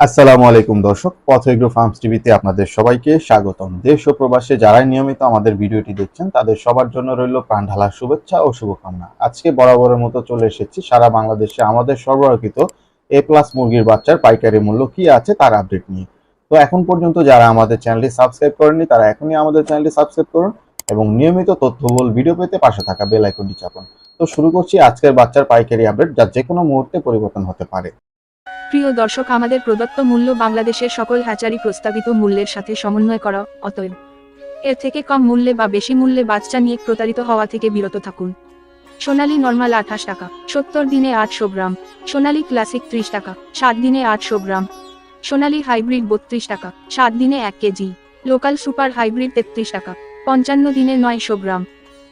আসসালামু আলাইকুম দর্শক পথ এগ্রো ফার্মস টিভিতে আপনাদের সবাইকে স্বাগতম। দেশ ও প্রবাসে যারাই নিয়মিত আমাদের ভিডিওটি দেখছেন, তাদের সবার জন্য রইল প্রাণ ঢালার শুভেচ্ছা ও শুভকামনা। আজকে বরাবরের মতো চলে এসেছি সারা বাংলাদেশে আমাদের সরবরাহকৃত এ প্লাস মুরগির বাচ্চার পাইকারি মূল্য কি আছে তার আপডেট নিয়ে। তো এখন পর্যন্ত যারা আমাদের চ্যানেলটি সাবস্ক্রাইব করেননি, তারা এখনই আমাদের চ্যানেলটি সাবস্ক্রাইব করুন। এবং নিয়মিত তথ্যবহুল ভিডিও পেতে পাশে থাকা বেল আইকনটি চাপুন। তো শুরু করছি আজকের বাচ্চার পাইকারি আপডেট যা যে কোনো মুহূর্তে পরিবর্তন হতে পারে। প্রিয় দর্শক, আমাদের প্রদত্ত মূল্য বাংলাদেশের সকল হ্যাচারি প্রস্তাবিত মূল্যের সাথে সমন্বয় করা অতএব এর থেকে কম মূল্যে বা বেশি মূল্যে বাচ্চা নিয়ে প্রতারিত হওয়া থেকে বিরত থাকুন। সোনালী নর্মাল আঠাশ টাকা, সত্তর দিনে আটশো গ্রাম, সোনালী ক্লাসিক ত্রিশ টাকা সাত দিনে আটশো গ্রাম, সোনালী হাইব্রিড বত্রিশ টাকা সাত দিনে এক কেজি লোকাল সুপার হাইব্রিড তেত্রিশ টাকা। পঞ্চান্ন দিনে নয়শো গ্রাম।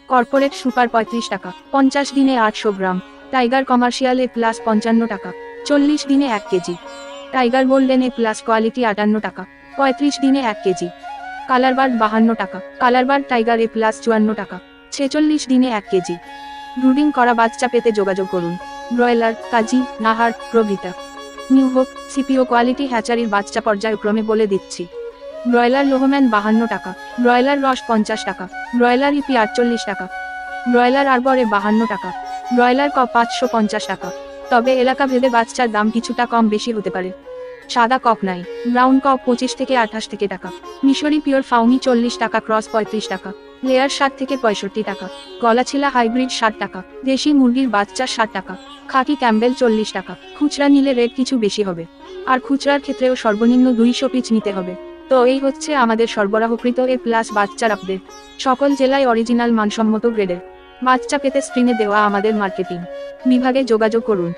কর্পোরেট সুপার পঁয়ত্রিশ টাকা। পঞ্চাশ দিনে আটশো gram. Tiger commercial A plus পঞ্চান্ন টাকা। চল্লিশ দিনে এক KG. Tiger golden A plus quality আটান্ন টাকা। পঁয়ত্রিশ দিনে এক কেজি। কালারবার্ড বাহান্ন টাকা। কালারবার্ড টাইগার এ প্লাস চুয়ান্ন টাকা। ছেচল্লিশ দিনে এক কেজি। ব্রুডিং করা বাচ্চা পেতে যোগাযোগ করুন। ব্রয়লার, কাজী, নাহার, প্রভৃতা। নিউ হোপ, সিপিও কোয়ালিটি হ্যাচারির বাচ্চা পর্যায়ক্রমে বলে দিচ্ছি। ব্রয়লার লোহম্যান বাহান্ন টাকা, ব্রয়লার রস পঞ্চাশ টাকা, ব্রয়লার ইপি আটচল্লিশ টাকা, ব্রয়লার আরবরে বাহান্ন টাকা, ব্রয়লার ক পাঁচশো পঞ্চাশ টাকা। তবে এলাকা ভেদে বাচ্চার দাম কিছুটা কম বেশি হতে পারে। সাদা কক নাই, ব্রাউন কক পঁচিশ থেকে আঠাশ থেকে টাকা, মিশরি পিওর ফাউনি চল্লিশ টাকা, ক্রস পঁয়ত্রিশ টাকা, লেয়ার ষাট থেকে পঁয়ষট্টি টাকা, গলাছিলা হাইব্রিড ষাট টাকা, দেশি মুরগির বাচ্চা ষাট টাকা খাকি ক্যাম্বেল চল্লিশ টাকা, খুচরা নিলে রেট কিছু বেশি হবে। আর খুচরার ক্ষেত্রেও সর্বনিম্ন দুইশো পিচ নিতে হবে। তো এই হচ্ছে আমাদের সরবরাহকৃত এ প্লাস বাচ্চার আপডেট সকল জেলায় অরিজিনাল মানসম্মত গ্রেডের বাচ্চা পেতে স্ক্রিনে দেওয়া আমাদের মার্কেটিং বিভাগে যোগাযোগ করুন।